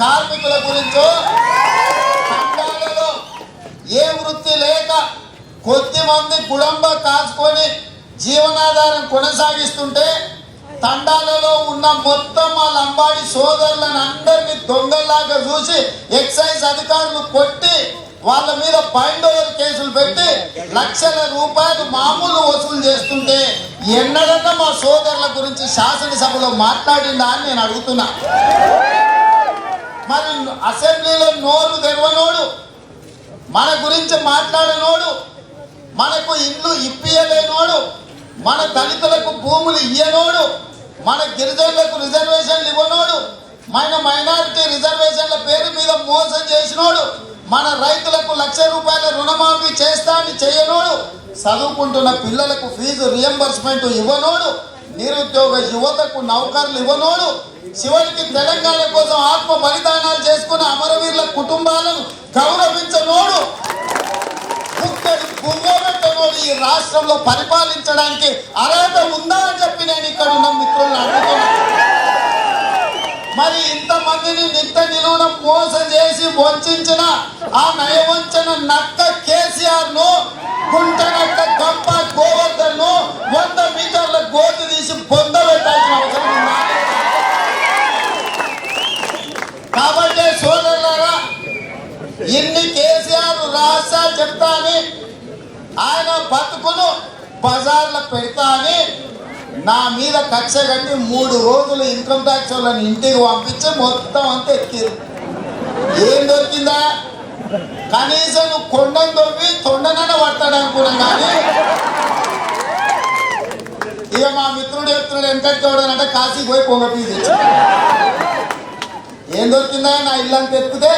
కార్మికుల గురించో ఏ వృత్తి లేక కొద్ది మంది కుడంబ కాచుకొని జీవనాధారం కొనసాగిస్తుంటే తండాలలో ఉన్న మొత్తం ఆ లంబాడి సోదరులను అందరినీ దొంగల్లాగా చూసి ఎక్సైజ్ అధికారులు కొట్టి వాళ్ళ మీద బైండోవర్ కేసులు పెట్టి లక్షల రూపాయలు మామూలు వసూలు చేస్తుంటే ఎన్నడన్నా మా సోదరుల గురించి శాసనసభలో మాట్లాడిందా అని నేను అడుగుతున్నా. మరి అసెంబ్లీలో నోరు తెరవనోడు మన గురించి మాట్లాడనోడు మనకు ఇల్లు ఇప్పియలేనోడు మన దళితులకు భూములు ఇయ్యనోడు మన గిరిజనులకు రిజర్వేషన్లు ఇవ్వనోడు మన మైనారిటీ రిజర్వేషన్ల పేరు మీద మోసం చేసినోడు మన రైతులకు లక్ష రూపాయల రుణమాఫీ చేస్తా అని చేయనోడు చదువుకుంటున్న పిల్లలకు ఫీజు రియంబర్స్మెంట్ ఇవ్వనోడు నిరుద్యోగ యువతకు నౌకర్లు ఇవ్వనోడు చివరికి తెలంగాణ కోసం ఆత్మ బలిదానాలు చేసుకున్న అమరవీరుల కుటుంబాలను గౌరవించనోడు. ముక్కడి ఈ రాష్ట్రంలో పరిపాలించడానికి అర్హత ఉందా అని చెప్పి నేను ఇక్కడ ఉన్న మిత్రులను అడుగుతున్నాను మరి ఇంతమందిని నిత్య నిలువున మోసం చేసి వంచిన ఆ నయవంచన నక్క కేసీఆర్ను కాబట్టి సోదరులారా ఇన్ని కేసీఆర్ రహస్యాలు చెప్తా అని ఆయన బతుకును బజార్లో పెడతా అని నా మీద కక్ష కట్టి మూడు రోజులు ఇన్కమ్ ట్యాక్స్ వాళ్ళని ఇంటికి పంపించి మొత్తం అంతా ఎక్కిరు. ఏం దొరికిందా? కనీసం కొండను దొరికి తొండనన్న పడతాడు అనుకున్నాం కానీ ఇక మా మిత్రుడు చెప్తున్నాడు వెంకట చూడనంటే కాశీకి పోయి పొంగ పీసి ఏం దొరికిందా నా ఇల్లంతా ఎత్తుకుతే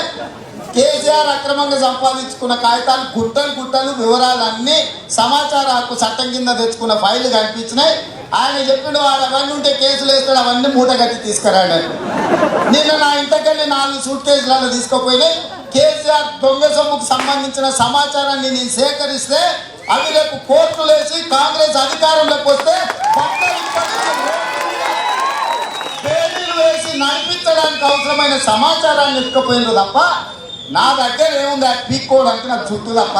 కేసీఆర్ అక్రమంగా సంపాదించుకున్న కాగితాలు గుట్టలు గుట్టలు వివరాలు అన్ని సమాచార హక్కు చట్టం కింద తెచ్చుకున్న ఫైళ్ళు కనిపించినాయి. ఆయన చెప్పిన వాడు అవన్నీ ఉంటే కేసులు వేస్తాడు అవన్నీ మూట కట్టి తీసుకురాడు. నిన్న నా ఇంతకెళ్ళి నాలుగు సూట్ కేసులలో తీసుకుపోయినాయి. కేసీఆర్ దొంగ సొమ్ముకు సంబంధించిన సమాచారాన్ని నేను సేకరిస్తే అవి రేపు కోర్టులు వేసి కాంగ్రెస్ అధికారంలోకి వస్తే నాకు అవసరమైన సమాచారాన్ని ఎత్తుకుపోయింది తప్ప నా దగ్గర ఏముంది? ఆ పీక్ కోడ్ అంటే నాకు చుట్టూ తప్ప.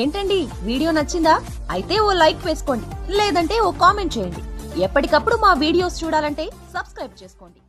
ఏంటండి? వీడియో నచ్చిందా? అయితే ఓ లైక్ వేసుకోండి. లేదంటే ఓ కామెంట్ చేయండి. ఎప్పటికప్పుడు మా వీడియోస్ చూడాలంటే సబ్స్క్రైబ్ చేసుకోండి.